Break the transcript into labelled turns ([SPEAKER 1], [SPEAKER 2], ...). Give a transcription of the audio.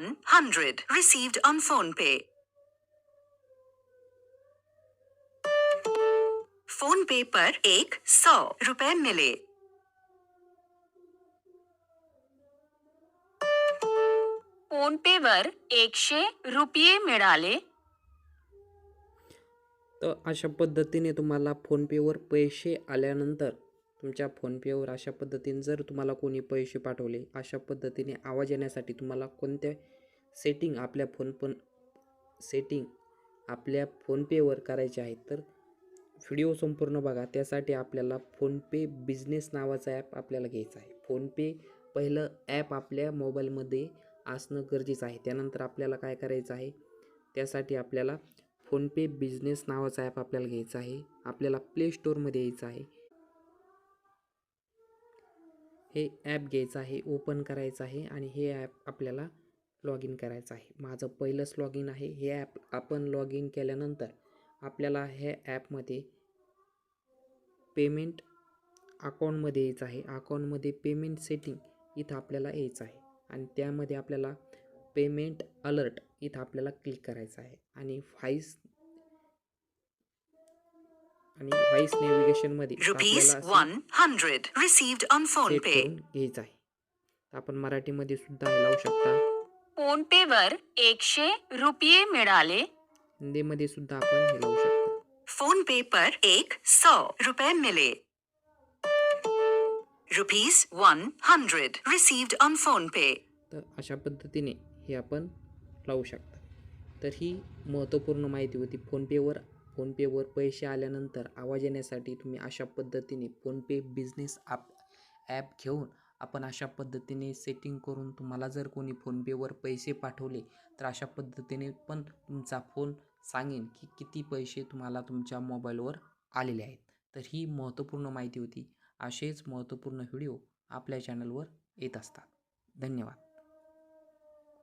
[SPEAKER 1] 100 received on PhonePe. Phone पे पर एक सौ रुपए मिले
[SPEAKER 2] फोनपेवर एकशे रुपये मिळाले
[SPEAKER 3] तर अशा पद्धतीने तुम्हाला फोनपेवर पैसे आल्यानंतर तुमच्या फोनपेवर अशा पद्धतीने जर तुम्हाला कोणी पैसे पाठवले अशा पद्धतीने आवाज येण्यासाठी तुम्हाला कोणत्या सेटिंग आपल्या फोन पण सेटिंग आपल्या फोनपेवर करायचे आहेत तर व्हिडिओ संपूर्ण बघा. त्यासाठी आपल्याला फोनपे बिझनेस नावाचा ॲप आपल्याला घ्यायचा आहे. फोनपे पहिलं ॲप आपल्या मोबाईलमध्ये असणं गरजेचं आहे. त्यानंतर आपल्याला काय करायचं आहे? त्यासाठी आपल्याला फोनपे बिझनेस नावाचा ॲप आपल्याला घ्यायचा आहे. आपल्याला प्ले स्टोअरमध्ये यायचं आहे. हे ॲप घ्यायचं आहे ओपन करायचं आहे आणि हे ॲप आपल्याला लॉग इन करायचं आहे. माझं पहिलंच लॉग इन आहे. हे ॲप आपण लॉग इन केल्यानंतर आपल्याला ह्या ॲपमध्ये पेमेंट अकाउंटमध्ये यायचं आहे. अकाउंटमध्ये पेमेंट सेटिंग इथं आपल्याला यायचं आहे. आणि त्यामध्ये आपल्याला पेमेंट अलर्ट इथं आपल्याला क्लिक करायचं आहे. आणि फाईस आणि voice नेव्हिगेशनमध्ये
[SPEAKER 1] rupees one hundred received on PhonePe.
[SPEAKER 3] करून घ्यायचं आहे. आपण मराठीमध्ये सुद्धा हे लावू शकता.
[SPEAKER 2] फोनपेवर एकशे रुपये मिळाले.
[SPEAKER 3] हिंदीमध्ये सुद्धा आपण हे लावू शकता.
[SPEAKER 1] फोन पे पर एक सौ रुपए मिले. Rupees one hundred received on PhonePe
[SPEAKER 3] तर अशा पद्धतीने हे आपण लावू शकता. तर ही महत्त्वपूर्ण माहिती होती. फोनपेवर फोनपेवर पैसे आल्यानंतर आवाज येण्यासाठी तुम्ही अशा पद्धतीने फोनपे बिझनेस ॲप ॲप घेऊन आपण अशा पद्धतीने सेटिंग करून तुम्हाला जर कोणी फोनपेवर पैसे पाठवले तर अशा पद्धतीने पण तुमचा फोन सांगेन की किती पैसे तुम्हाला तुमच्या मोबाईलवर आलेले आहेत. तर ही महत्त्वपूर्ण माहिती होती. असेच महत्त्वपूर्ण व्हिडिओ आपल्या चॅनलवर येत असतात. धन्यवाद.